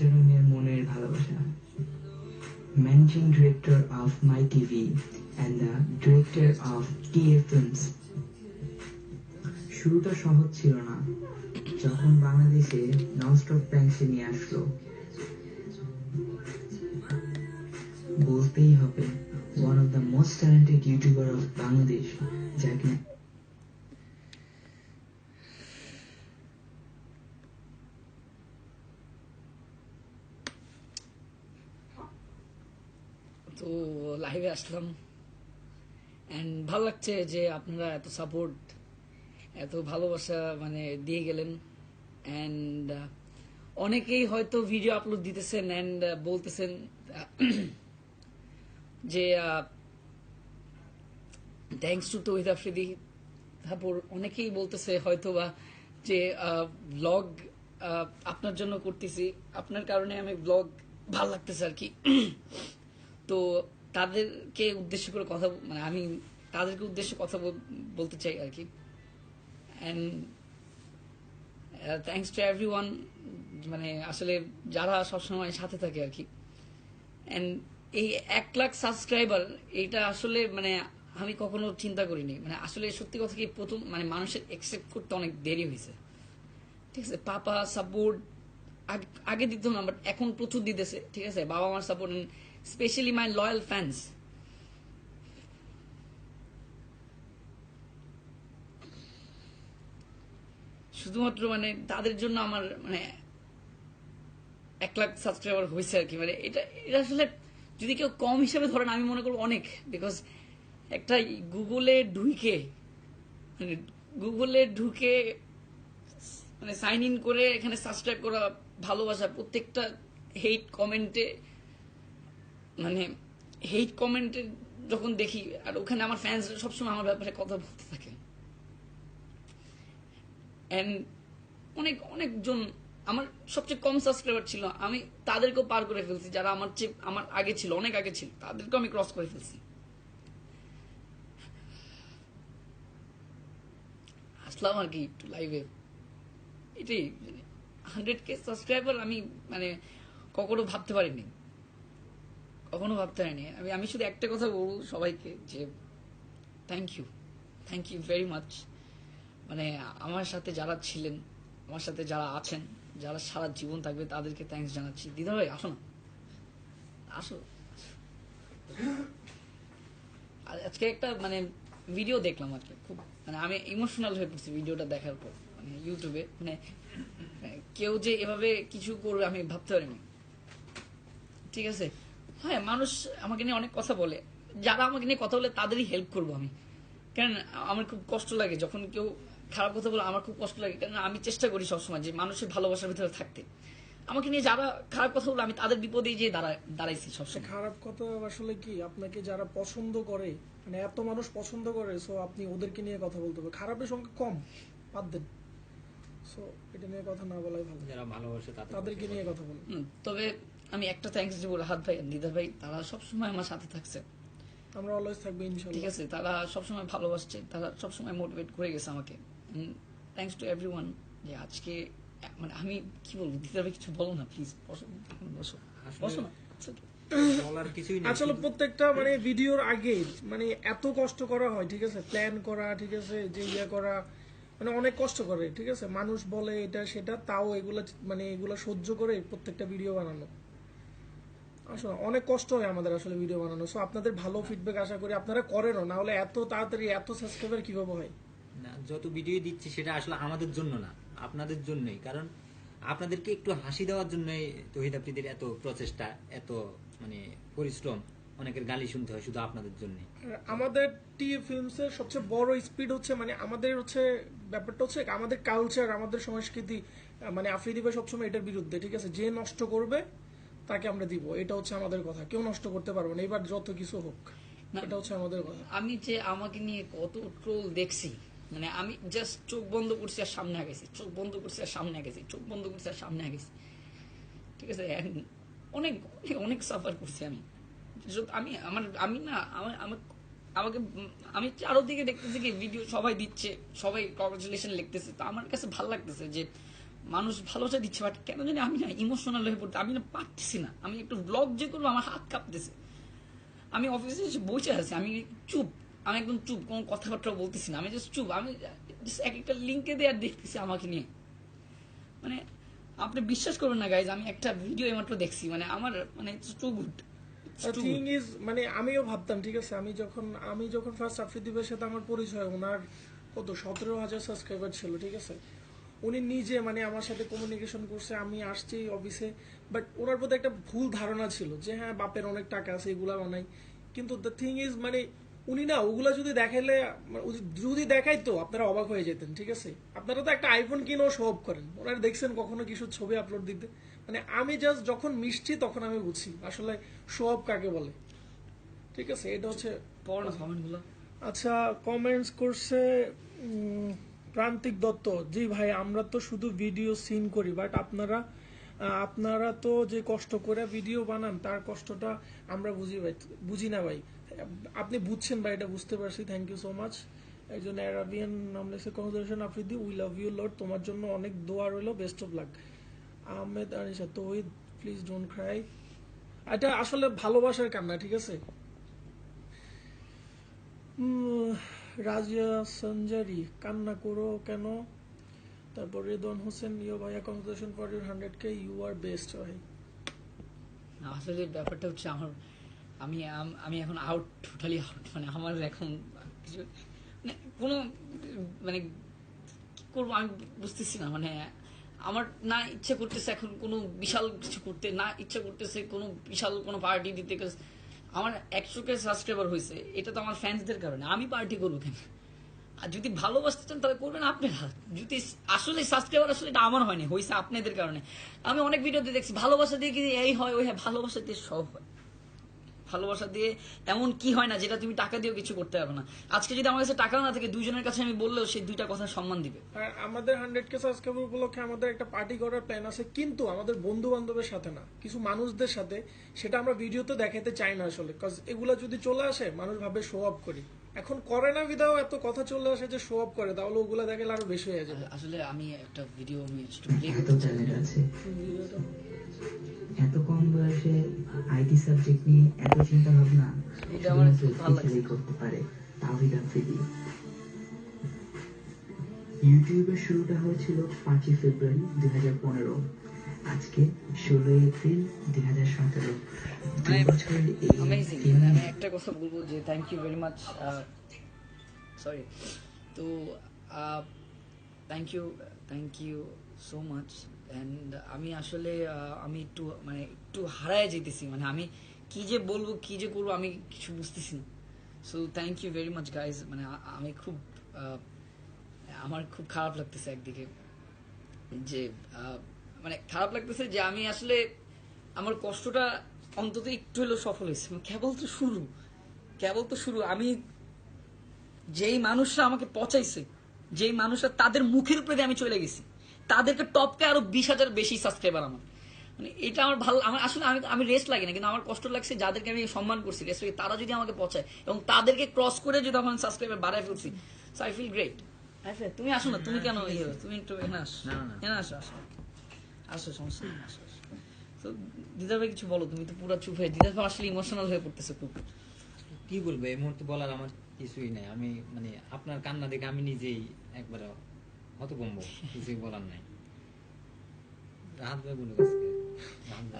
আচরণের মনের ভালোবাসা। Managing director of my TV and the director of T A films শুরুটা সহজ ছিল না। যখন বাংলাদেশে ননস্টপ প্যান্সে নিয়ে আসলো। বলতেই হবে one of the most talented YouTuber of Bangladesh যাকে তো লাইভে আসলাম। অ্যান্ড ভালো লাগছে যে আপনারা এত সাপোর্ট এত ভালোবাসা মানে দিয়ে গেলেন। অ্যান্ড অনেকেই হয়তো ভিডিও আপলোড দিতেছেন অ্যান্ড বলতেছেন যে থ্যাংকস টু তহিদ আফ্রিদি তারপর অনেকেই বলতেছে হয়তো বা যে ব্লগ আপনার জন্য করতেছি। আপনার কারণে আমি ব্লগ ভালো লাগতেছে আর কি। তো তাদেরকে উদ্দেশ্য করে কথা মানে আমি তাদেরকে উদ্দেশ্যে কথা বলতে চাই আর কি। And thanks to everyone মানে আসলে যারা সবসময় সাথে থাকে আর কি। অ্যান্ড এই এক লাখ সাবস্ক্রাইবার এটা আসলে মানে আমি কখনো চিন্তা করিনি। মানে আসলে সত্যি কথা কি প্রথম মানে মানুষের একসেপ্ট করতে অনেক দেরি হয়েছে। ঠিক আছে, পাপা সাপোর্ট আগে দিত না বাট এখন প্রচুর দিতেছে। ঠিক আছে বাবা মার support specially my loyal fans শুধুমাত্র মানে তাদের জন্য আমার মানে এক লাখ সাবস্ক্রাইবার হয়েছে আর কি। মানে এটা এটা আসলে যদি কেউ কম হিসাবে ধরেন, আমি মনে করব অনেক বিকজ একটা গুগলে ঢুকে মানে গুগলে ঢুকে মানে সাইন ইন করে এখানে সাবস্ক্রাইব করা ভালোবাসা, প্রত্যেকটা হেট কমেন্টে মানে হেট কমেন্টে যখন দেখি, আর ওখানে আমার ফ্যান্স সবসময় আমার ব্যাপারে কথা বলতে থাকে। অ্যান্ড অনেক, অনেকজন আমার সবচেয়ে কম সাবস্ক্রাইবার ছিল, আমি তাদেরকেও পার করে ফেলছি, যারা আমার চেয়ে, আমার আগে ছিল, অনেক আগে ছিল, তাদেরকেও আমি ক্রস করে ফেলছি। আসলাম আর কি একটু লাইভে এটাই হান্ড্রেড কে সাবস্ক্রাইবার আমি মানে কখনো ভাবতে পারিনি। কখনো ভাবতে হয়নি। আমি আমি শুধু একটা কথা বলব সবাইকে যে thank you thank you very much মানে আমার সাথে যারা ছিলেন, আমার সাথে যারা আছেন, যারা সারা জীবন থাকবে তাদেরকে থ্যাংকস জানাচ্ছি। দিদা ভাই, আসো না। আসো। আর আজকে একটা মানে ভিডিও দেখলাম আর কি খুব মানে আমি ইমোশনাল হয়ে পড়ছি ভিডিওটা দেখার পর মানে ইউটিউবে মানে কেউ যে এভাবে কিছু করবে আমি ভাবতে পারিনি। ঠিক আছে? হ্যাঁ মানুষ আমাকে নিয়ে অনেক কথা বলে। যারা আমাকে নিয়ে কথা বলে তাদেরই হেল্প করব আমি। কারণ আমার খুব কষ্ট লাগে। যখন কেউ খারাপ কথা বলে আমার খুব কষ্ট লাগে। কারণ আমি চেষ্টা করি সবসময় যে মানুষের ভালোবাসার ভিতরে থাকতে। আমাকে নিয়ে যারা খারাপ কথা বলে আমি তাদের বিপদেই যে দাঁড়া দাঁড়াইছি সবসময়। খারাপ কথা আসলে কি? আপনাকে যারা পছন্দ করে মানে এত মানুষ পছন্দ করে সো আপনি ওদেরকে নিয়ে কথা বলতে হবে খারাপের সংখ্যা কম বাদ দেন। সো এটা নিয়ে কথা না বলাই ভালো। যারা ভালোবাসে তাদের তাদেরকে নিয়ে কথা বলুন। তবে আমি একটা থ্যাঙ্কস দিব রাহাত ভাই আর দিদা ভাই তারা সবসময় আমার সাথে থাকছে। আমরা অলওয়েজ থাকব ঠিক আছে তারা সবসময় ভালোবাসছে তারা সবসময় মোটিভেট করে গেছে আমাকে। থ্যাংকস টু এভরি যে আজকে মানে আমি কি বলব দিদা ভাই কিছু বলো না প্লিজ বসো বসো। বসো না। আচ্ছা, আসলে প্রত্যেকটা মানে ভিডিওর আগে মানে এত কষ্ট করা হয় ঠিক আছে? প্ল্যান করা ঠিক আছে? যে ইয়ে করা মানে অনেক কষ্ট করে ঠিক আছে? মানুষ বলে এটা সেটা তাও এগুলা মানে এগুলা সহ্য করে প্রত্যেকটা ভিডিও বানানো। আসলে অনেক কষ্ট হয় আমাদের আসলে ভিডিও বানানো। সো আপনাদের ভালো ফিডব্যাক আশা করি আপনারা করেনও না হলে এত তাড়াতাড়ি এত সাবস্ক্রাইবার কীভাবে হয়? না যত ভিডিও দিচ্ছি সেটা আসলে আমাদের জন্য না আপনাদের জন্যই। কারণ আপনাদেরকে একটু হাসি দেওয়ার জন্যই তহিদ আফ্রিদের এত প্রচেষ্টা এত মানে পরিশ্রম অনেকের গালি শুনতে হয় শুধু আপনাদের জন্যই। আর আমাদের টি ফিল্মস এর সবচেয়ে বড় স্পিড হচ্ছে মানে আমাদের হচ্ছে ব্যাপারটা হচ্ছে আমাদের কালচার আমাদের সংস্কৃতি মানে আফ্রিদি ভাই সবসময় এটার বিরুদ্ধে ঠিক আছে? যে নষ্ট করবে তাকে আমরা দিব এটা হচ্ছে আমাদের কথা। কেউ নষ্ট করতে পারব না এবার যত কিছু হোক না। এটা হচ্ছে আমাদের কথা। আমি যে আমাকে নিয়ে কত ট্রোল দেখছি মানে আমি জাস্ট চোখ বন্ধ করছি আর সামনে গেছি চোখ বন্ধ করছি আর সামনে গেছি চোখ বন্ধ করছি আর সামনে গেছি। ঠিক আছে অনেক অনেক অনেক সাফার করছি আমি। আমি আমার আমি না আমার আমার আমাকে আমি চারোদিকে দেখতেছি কি ভিডিও সবাই দিচ্ছে সবাই কংগ্রেচুলেশন লিখতেছে। তো আমার কাছে ভালো লাগতেছে যে মানুষ ভালোবাসা দিচ্ছে বাট কেন জানি আমি না ইমোশনাল হয়ে পড়তে আমি না পারতেছি না। আমি একটু ব্লগ যে করব আমার হাত কাঁপতেছে। আমি অফিসে এসে বসে আছি আমি চুপ। আমি একদম চুপ কোনো কথাবার্তা বলতেছি না। আমি জাস্ট চুপ। আমি এক একটা লিঙ্কে দিয়ে আর দেখতেছি আমাকে নিয়ে। মানে আপনি বিশ্বাস করবেন না গাইজ আমি একটা ভিডিও এইমাত্র দেখছি। মানে আমার মানে টু গুড থিং ইজ মানে আমিও ভাবতাম ঠিক আছে আমি যখন আমি যখন ফার্স্ট আফ্রিদিবের সাথে আমার পরিচয় ওনার কত সতেরো হাজার সাবস্ক্রাইবার ছিল ঠিক আছে? উনি নিজে মানে আমার সাথে কমিউনিকেশন করছে আমি আসছি অফিসে বাট ওনার প্রতি একটা ভুল ধারণা ছিল যে হ্যাঁ বাপের অনেক টাকা আছে এগুলা বানাই কিন্তু দ্য থিং ইজ মানে উনি না ওগুলা যদি দেখাইলে মানে যদি দেখাইতো আপনারা অবাক হয়ে যেতেন ঠিক আছে? আপনারা তো একটা আইফোন কিনেও শো অফ করেন। ওনারা দেখছেন কখনো কিছু ছবি আপলোড দিতে। মানে আমি জাস্ট যখন মিশছি তখন আমি বুঝছি আসলে শো অফ কাকে বলে। ঠিক আছে? এটা হচ্ছে আচ্ছা কমেন্টস করছে প্রান্তিক দত্ত, জি ভাই, আমরা তো শুধু ভিডিও সিন করি বাট আপনারা আপনারা তো যে কষ্ট করে ভিডিও বানান, তার কষ্টটা আমরা বুঝি ভাই, বুঝি না ভাই। আপনি বুঝছেন ভাই, এটা বুঝতে পারছি থ্যাংক ইউ সো মাচ একজন অ্যারাবিয়ান নাম লেগেছে কনজারেশন Afridi we love you lord তোমার জন্য অনেক দোয়া রইল best of luck Ahmed Anisa Tohid please don't cry এটা আসলে ভালোবাসার কান্না, ঠিক আছে? রাজিয়া সঞ্জারি, কান্না করো কেন? তারপর রেদন হোসেন, ইয়ো ভাইয়া concession for your hundred K you are best ভাই। আসলে ব্যাপারটা হচ্ছে আমার, আমি আমি এখন আউট টোটালি আউট মানে আমার এখন কিছু মানে কোনো মানে কি করব আমি বুঝতেছি না মানে আমার না ইচ্ছে করতেছে এখন কোনো বিশাল কিছু করতে, না ইচ্ছে করতেছে কোনো বিশাল কোনো পার্টি দিতে আমার একশো কে সাবস্ক্রাইবার হয়েছে এটা তো আমার ফ্যান্সদের কারণে, আমি পার্টি করব কেন? আর যদি ভালোবাসতে চান তাহলে করবেন আপনারা। যদি আসলে সাবস্ক্রাইবার আসলে এটা আমার হয়নি হয়েছে আপনাদের কারণে। আমি অনেক ভিডিওতে দেখছি, ভালোবাসা দিয়ে কি এই হয়, ওই হ্যাঁ ভালোবাসা দিয়ে সব হয়। ভালোবাসা দিয়ে এমন কি হয় না যেটা তুমি টাকা দিয়েও কিছু করতে পারবে না। আজকে যদি আমার কাছে টাকা না থাকে দুইজনের কাছে আমি বললেও সেই দুইটা কথা সম্মান দিবে। আর আমাদের হান্ড্রেড কে সাবস্ক্রাইবার উপলক্ষে আমাদের একটা পার্টি করার প্ল্যান আছে কিন্তু আমাদের বন্ধু বান্ধবের সাথে না কিছু মানুষদের সাথে সেটা আমরা ভিডিওতে দেখাতে চাই না আসলে কজ এগুলা যদি চলে আসে মানুষ ভাবে শো অফ করি। এখন করে না বিধাও এত কথা চলে আসে যে শো অফ করে তাহলে ওগুলা দেখলে আরও বেশি হয়ে যাবে। আসলে আমি একটা ভিডিও আমি একটু এত করতে চাই। আছে। এত কম বয়সে আইটি সাবজেক্ট নিয়ে চিন্তা ভাবনা করতে পারে তাহিদ আফ্রিদি ইউটিউবের শুরুটা হয়েছিল পাঁচই ফেব্রুয়ারি দুই হাজার পনেরো। আজকে ষোলোই এপ্রিল দুই হাজার সতেরো। আমি একটা কথা বলব যে thank you very much sorry তো thank you thank you so much and আমি আসলে আহ, আমি একটু মানে একটু হারায় যেতেছি। মানে আমি কি যে বলব, কি যে করব, আমি কিছু বুঝতেছি না। So thank you very much guys মানে আমি খুব আমার খুব খারাপ লাগতেছে একদিকে যে মানে খারাপ লাগতেছে যে আমি আসলে আমার কষ্টটা অন্তত একটু হলেও সফল হয়েছে। মানে কেবল তো শুরু, কেবল তো শুরু। আমি যেই মানুষরা আমাকে পচাইছে, যেই মানুষরা তাদের মুখের উপরে আমি চলে গেছি, তাদেরকে টপকে আরও বিশ হাজার বেশি সাবস্ক্রাইবার আমার। মানে এটা আমার ভালো আমার আসলে আমি আমি রেস্ট লাগে না কিন্তু আমার কষ্ট লাগছে যাদেরকে আমি সম্মান করছি রেস্ট লাগে তারা যদি আমাকে পচায় এবং তাদেরকে ক্রস করে যদি আমার সাবস্ক্রাইবার বাড়ায় ফেলছি সো আই ফিল গ্রেট তুমি আসো না তুমি কেন ইয়ে তুমি একটু এখানে আসো। না, না। এখানে আসো আসো আসো। সমস্যা নেই আসো আসো। তো দিদার ভাই কিছু বলো তুমি তো পুরো চুপ হয়ে দিদার ভাই আসলে ইমোশনাল হয়ে পড়তেছে খুব। কি বলব এই মুহূর্তে বলার আমার কিছুই নাই। আমি মানে আপনার কান্না দেখে আমি নিজেই একবার হতভম্ব কিছুই বলার নাই। রাহাত ভাই বলে।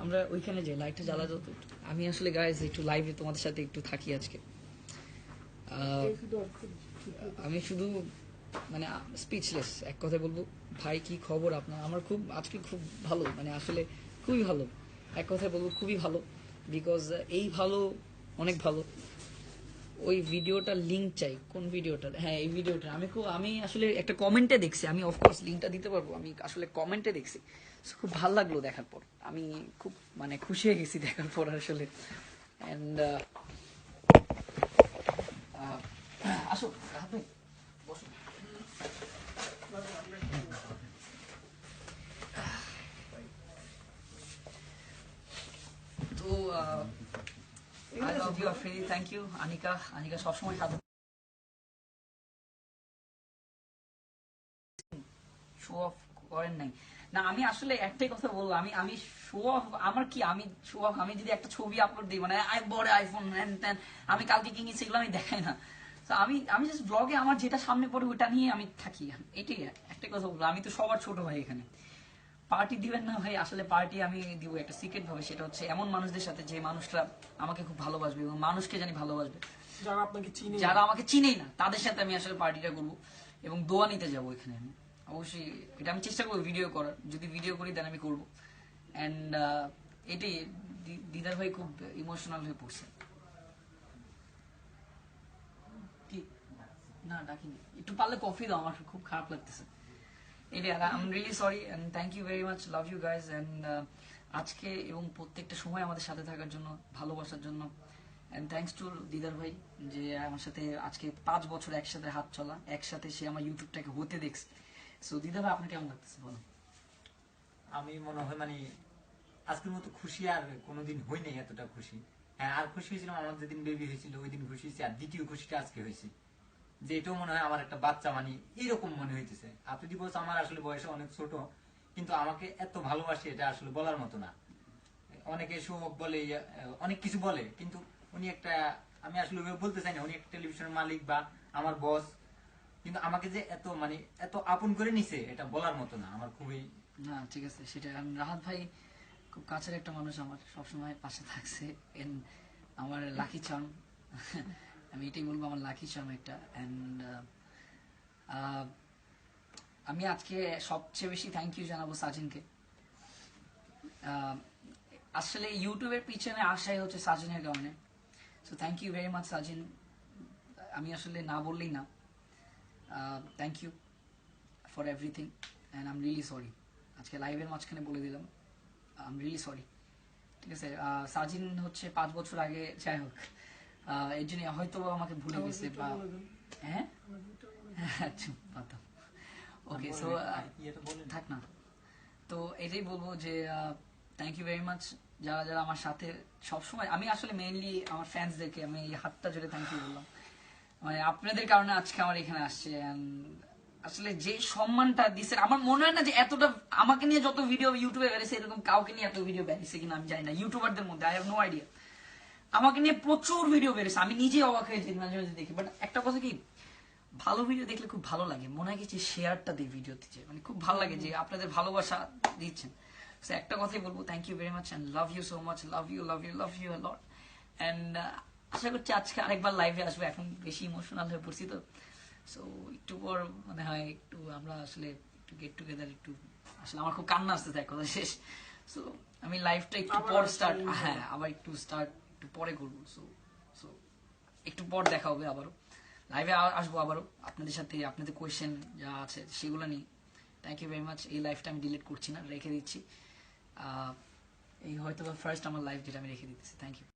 আমরা ওইখানে যাই লাইটটা আমি আসলে গাইজ একটু লাইভে তোমাদের সাথে একটু থাকি আজকে। আমি শুধু মানে স্পিচলেস এক কথা বলব, ভাই, কি খবর আপনার? আমার খুব, আজকে খুব ভালো মানে আসলে খুবই ভালো। এক কথায় বলব, খুবই ভালো বিকজ এই ভালো অনেক ভালো। ওই ভিডিওটার লিঙ্ক চাই। কোন ভিডিওটার হ্যাঁ এই ভিডিওটা। আমি খুব আমি আসলে একটা কমেন্টে দেখছি। আমি অফকোর্স লিঙ্কটা দিতে পারব। আমি আসলে কমেন্টে দেখছি। খুব ভালো লাগল দেখার পর। আমি খুব মানে খুশি হয়ে গেছি দেখার পর আসলে। অ্যান্ড আসো বসো। তো I love you Afridi thank you Anika Anika সবসময় সাথে শো অফ করেন নাই। না, আমি আসলে একটাই কথা বলব, আমি আমি শো অফ আমার কি, আমি শো অফ আমি যদি একটা ছবি আপলোড দিই মানে আই, বড় আইফোন হ্যান ত্যান আমি কালকে কিনি সেগুলো আমি দেখাই না। তো আমি আমি জাস্ট ব্লগে আমার যেটা সামনে পড়ে ওটা নিয়ে আমি থাকি। এটাই একটাই কথা বলব, আমি তো সবার ছোট ভাই এখানে। পার্টি দিবেন না ভাই আসলে পার্টি আমি দিব একটা সিক্রেট ভাবে সেটা হচ্ছে এমন মানুষদের সাথে যে মানুষরা আমাকে খুব ভালোবাসবে এবং মানুষকে জানি ভালোবাসবে। যারা আপনাকে চিনি যারা আমাকে চিনেই না তাদের সাথে আমি আসলে পার্টিটা করব এবং দোয়া নিতে যাব এখানে আমি। অবশ্যই এটা আমি চেষ্টা করব ভিডিও করার। যদি ভিডিও করি দেন আমি করব। অ্যান্ড এটাই দি- দিদার ভাই খুব ইমোশনাল হয়ে পড়ছে। কি? না ডাকিনি। একটু পারলে কফি দাও আমার খুব খারাপ লাগতেছে। I am really sorry and thank you very much love you guys and আজকে এবং প্রত্যেকটা সময় আমাদের সাথে থাকার জন্য, ভালোবাসার জন্য। অ্যান্ড থ্যাংকস টু দিদার ভাই যে আমার সাথে আজকে পাঁচ বছর একসাথে হাত চলা, একসাথে সে আমার ইউটিউবটাকে হতে দেখছে। সো দিদা ভাই, আপনার কেমন লাগতেছে বলো আমি মনে হয় মানে আজকের মতো খুশি আর কোনোদিন হই নাই এতটা খুশি। হ্যাঁ আর খুশি হয়েছিলাম, আমার যেদিন বেবি হয়েছিল ওই দিন খুশি হয়েছি, আর দ্বিতীয় খুশিটা আজকে হয়েছে। যে এটাও মনে হয় আমার একটা বাচ্চা মানে এইরকম মনে হইতেছে। আপনি বলছে আমার আসলে বয়সে অনেক ছোট, কিন্তু আমাকে এত ভালোবাসে এটা আসলে বলার মতো না। অনেকে শোক বলে অনেক কিছু বলে, কিন্তু উনি একটা, আমি আসলে বলতে চাই না, উনি একটা টেলিভিশনের মালিক বা আমার বস কিন্তু আমাকে যে এত মানে এত আপন করে নিছে, এটা বলার মতো না, আমার খুবই না, ঠিক আছে, সেটা রাহাত ভাই খুব কাছের একটা মানুষ আমার সবসময় পাশে থাকছে আমার লাকি চার্ম আমি এটাই বলব, আমার লাকি চার্ম একটা অ্যান্ড আমি আজকে সবচেয়ে বেশি থ্যাংক ইউ জানাব সাজিনকে। আসলে ইউটিউবের পিছনে আসাই হচ্ছে সাজিনের কারণে। So thank you very much Sajin. আমি আসলে না বললেই না। Thank you for everything and am really sorry আজকে লাইভের মাঝখানে বলে দিলাম। আম রিয়েলি সরি ঠিক আছে? সাজিন হচ্ছে পাঁচ বছর আগে, যাই হোক। আহ, এর জন্য হয়তো বা আমাকে ভুলে গেছে বা হ্যাঁ? পাতাম ওকে সো বলেন থাক না। তো এটাই বলব যে থ্যাংক ইউ ভেরি মাচ যারা যারা আমার সাথে সবসময় আমি আসলে মেইনলি আমার ফ্যান্সদেরকে আমি এই হাতটা জোরে থ্যাংক ইউ বললাম। মানে আপনাদের কারণে আজকে আমার এখানে আসছে আসলে যে সম্মানটা দিচ্ছে আমার মনে হয় না যে এতটা আমাকে নিয়ে যত ভিডিও ইউটিউবে বেরিয়েছে এরকম কাউকে নিয়ে এত ভিডিও বেরিয়েছে কিনা আমি জানি না। ইউটিউবারদের মধ্যে আই হ্যাভ নো আইডিয়া আমাকে নিয়ে প্রচুর ভিডিও বেরিয়েছে আমি নিজে অবাক হয়ে যাই মাঝে মাঝে দেখি। বাট একটা কথা কি ভালো ভিডিও দেখলে খুব ভালো লাগে। মনে হয় যে শেয়ারটা দিই ভিডিওতে যে মানে খুব ভালো লাগে যে আপনাদের ভালোবাসা দিচ্ছেন। একটা কথাই বলব thank you very much and love you so much love you love you love you lot and আশা করছি আজকে আরেকবার লাইভে আসব। এখন বেশি ইমোশনাল হয়ে পড়ছি তো। সো একটু পর মনে হয় একটু আমরা আসলে একটু গেট টুগেদার একটু আসলে আমার খুব কান্না আসতে থাকে কথা শেষ। সো আমি লাইভটা একটু পর স্টার্ট হ্যাঁ আবার একটু স্টার্ট একটু পরে করব সো সো একটু পর দেখা হবে আবারও। লাইভে আসব আবারও। আপনাদের সাথে আপনাদের কোয়েশ্চেন যা আছে সেগুলো নিয়ে। থ্যাংক ইউ ভেরি মাচ এই লাইফটা আমি ডিলিট করছি না, রেখে দিচ্ছি। এই হয়তো ফার্স্ট আমার লাইফ যেটা আমি রেখে দিতেছি। Thank you